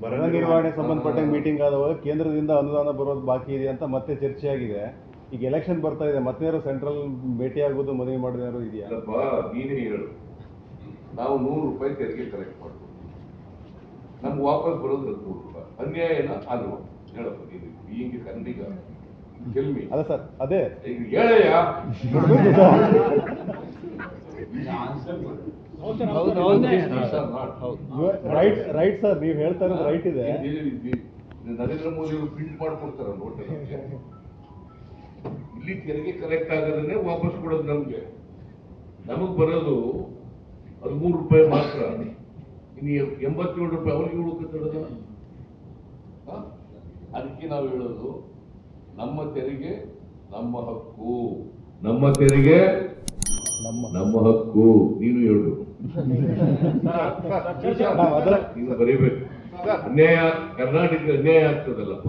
ಬರ ನಿರ್ವಹಣೆ ಸಂಬಂಧಪಟ್ಟ ಮೀಟಿಂಗ್ ಆದವಾಗ ಕೇಂದ್ರದಿಂದ ಅನುದಾನ ಬರೋದು ಬಾಕಿ ಇದೆ ಅಂತ ಮತ್ತೆ ಚರ್ಚೆ ಆಗಿದೆ ಈಗ ಎಲೆಕ್ಷನ್ ಬರ್ತಾ ಇದೆ ಮತ್ತೆ ಸೆಂಟ್ರಲ್ ಭೇಟಿ ಆಗೋದು ಮದುವೆ ಮಾಡೋದು ಇದೆಯಾ? ನೀನೇ ಹೇಳು. ನಾವು ನೂರು ರೂಪಾಯಿ ತೆರಿಗೆ ಕಲೆಕ್ಟ್ ಮಾಡ್ತೀವಿ. ನಮ್ಗೆ ವಾಪಸ್ ಬರೋದು ಹದಿಮೂರು ರೂಪಾಯಿ. ಅನ್ಯಾಯನ ಅಲ್ವಾ ಹೇಳಪ್ಪ ನೀನು ಕನ್ನಡಿಗ ಗೆಲ್ಮಿ ಅಲ್ಲ ಸರ್ ಅದೇ. ಈಗ ಹೇಳಯ್ಯ. Right right sir. ನೀವು ಹೇಳ್ತಾ ಇರೋದು ರೈಟ್ ಇದೆ. ನರೇಂದ್ರ ಮೋದಿ ಅವರು ಪ್ರಿಂಟ್ ಮಾಡ್ಕೊಡ್ತಾರ ನೋಟ್ ಇಲ್ಲಿ ತೆರಿಗೆ ಕಲೆಕ್ಟ್ ಆಗದೇ ವಾಪಸ್ ಕೊಡೋದು ನಮ್ಗೆ. ನಮಗ್ ಬರೋದು ಹದಿಮೂರು ರೂಪಾಯಿ ಮಾತ್ರ. ಇನ್ನು ಎಂಬತ್ತೇಳು ರೂಪಾಯಿ ಅವ್ರಿಗೆ ಉಳ್ಕೊತಡದ ಅದಕ್ಕೆ ನಾವು ಹೇಳೋದು ನಮ್ಮ ತೆರಿಗೆ ನಮ್ಮ ಹಕ್ಕು. ನಮ್ಮ ತೆರಿಗೆ ನಮ್ಮ ನಮ್ಮ ಹಕ್ಕು. ನೀನು ಹೇಳು ನೀನು ಬರೀಬೇಕು. ಅನ್ಯಾಯ ಕರ್ನಾಟಕ ಅನ್ಯಾಯ ಆಗ್ತದಲ್ಲಪ್ಪ.